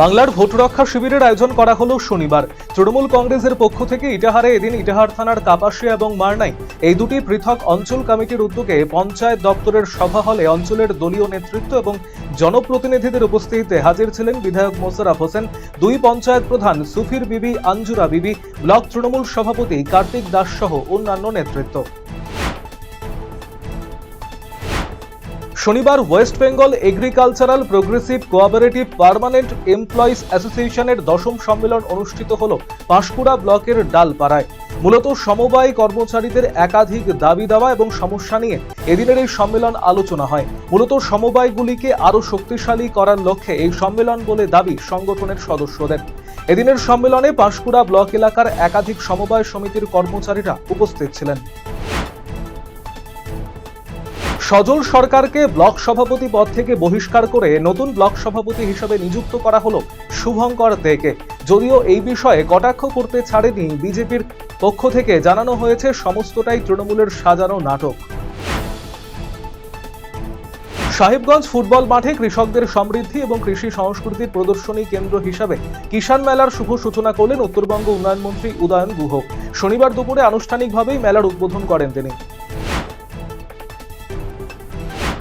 বাংলার ভোট রক্ষা শিবিরের আয়োজন করা হলো শনিবার। তৃণমূল কংগ্রেসের পক্ষ থেকে ইটাহারে এদিন ইটাহার থানার কাপাসিয়া এবং মারনাই এই দুটি পৃথক অঞ্চল কমিটির উদ্যোগে পঞ্চায়েত দপ্তরের সভা হলে অঞ্চলের দলীয় নেতৃত্ব এবং জনপ্রতিনিধিদের উপস্থিতিতে হাজির ছিলেন বিধায়ক মোশাররফ হোসেন, দুই পঞ্চায়েত প্রধান সুফির বিবি, আঞ্জুরা বিবি, ব্লক তৃণমূল সভাপতি কার্তিক দাস সহ অন্যান্য নেতৃত্ব। শনিবার West Bengal agricultural progressive cooperative permanent employees অ্যাসোসিয়েশনের দশম সম্মেলন অনুষ্ঠিত হল পাঁশকুড়া ব্লকের ডালপাড়ায়। মূলত সমবায় কর্মচারীদের একাধিক দাবি দাওয়া এবং সমস্যা নিয়ে এদিনের এই সম্মেলন আলোচনা হয়। মূলত সমবায়গুলিকে আরও শক্তিশালী করার লক্ষ্যে এই সম্মেলন বলে দাবি সংগঠনের সদস্যদের। এদিনের সম্মেলনে পাঁশকুড়া ব্লক এলাকার একাধিক সমবায় সমিতির কর্মচারীরা উপস্থিত ছিলেন। সজল সরকারকে ব্লক সভাপতি পদ থেকে বহিষ্কার করে নতুন ব্লক সভাপতি হিসেবে নিযুক্ত করা হলো শুভঙ্কর দেকে। যদিও এই বিষয়ে কটাক্ষ করতে ছাড়েনি বিজেপির পক্ষ থেকে, জানানো হয়েছে সমস্তটাই তৃণমূলের সাজানো নাটক। সাহেবগঞ্জ ফুটবল মাঠে কৃষকদের সমৃদ্ধি এবং কৃষি সংস্কৃতির প্রদর্শনী কেন্দ্র হিসাবে কিষাণ মেলার শুভ সূচনা করলেন উত্তরবঙ্গ উন্নয়ন মন্ত্রী উদয়ন গুহ। শনিবার দুপুরে আনুষ্ঠানিকভাবেই মেলার উদ্বোধন করেন তিনি।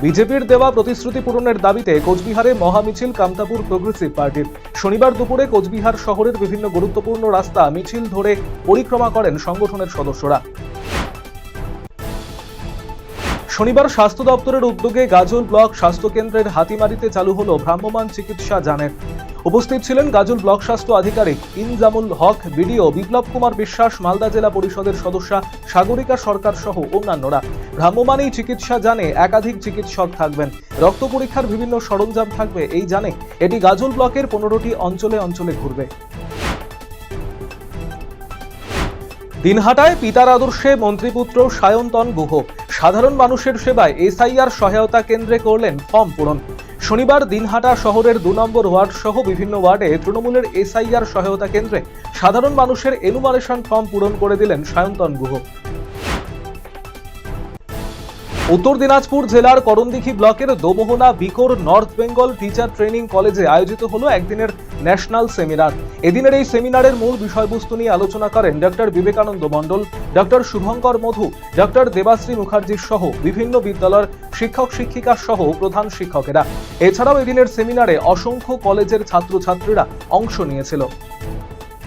বিজেপির দেওয়া প্রতিশ্রুতি পূরণের দাবিতে কোচবিহারে মহামিছিল কামতাপুর প্রগ্রেসিভ পার্টির। শনিবার দুপুরে কোচবিহার শহরের বিভিন্ন গুরুত্বপূর্ণ রাস্তা মিছিল ধরে পরিক্রমা করেন সংগঠনের সদস্যরা। শনিবার স্বাস্থ্য দপ্তরের উদ্যোগে গাজল ব্লক স্বাস্থ্য কেন্দ্রের হাতিমারিতে চালু হলো ভ্রাম্যমান চিকিৎসা যানের। উপস্থিত ছিলেন গাজল ব্লক স্বাস্থ্য আধিকারিক ইনজামুল হক, বিডিও বিপ্লব কুমার বিশ্বাস, মালদা জেলা পরিষদের সদস্যা সাগরিকা সরকার সহ অন্যান্যরা। ভ্রাম্যমাণ এই চিকিৎসা জানে একাধিক চিকিৎসক থাকবেন। রক্ত পরীক্ষার বিভিন্ন সরঞ্জাম থাকবে, এই জানে এটি গাজল ব্লকের পনেরোটি অঞ্চলে অঞ্চলে ঘুরবে। দিনহাটায় পিতার আদর্শে মন্ত্রীপুত্র সায়ন্তন গুহ। সাধারণ মানুষের সেবায় এসআইআর সহায়তা কেন্দ্রে করলেন ফর্ম পূরণ। শনিবার দিনহাটা শহরের দু নম্বর ওয়ার্ড সহ বিভিন্ন ওয়ার্ডে তৃণমূলের এসআইআর সহায়তা কেন্দ্রে সাধারণ মানুষের এনুমারেশন ফর্ম পূরণ করে দিলেন সায়ন্তন গুহ। উত্তর দিনাজপুর জেলার করণদিঘি ব্লকের দোমোহনা বিকোর নর্থ বেঙ্গল টিচার ট্রেনিং কলেজে আয়োজিত হলো একদিনের ন্যাশনাল সেমিনার। এদিনের এই সেমিনারের মূল বিষয়বস্তু নিয়ে আলোচনা করেন doctor Vivekananda Mondal doctor Shubhankar Madhu doctor Debashree Mukherjee সহ বিভিন্ন বিদ্যালয়ের শিক্ষক শিক্ষিকা সহ প্রধান শিক্ষকেরা। এছাড়াও এদিনের সেমিনারে অসংখ্য কলেজের ছাত্রছাত্রীরা অংশ নিয়েছিল।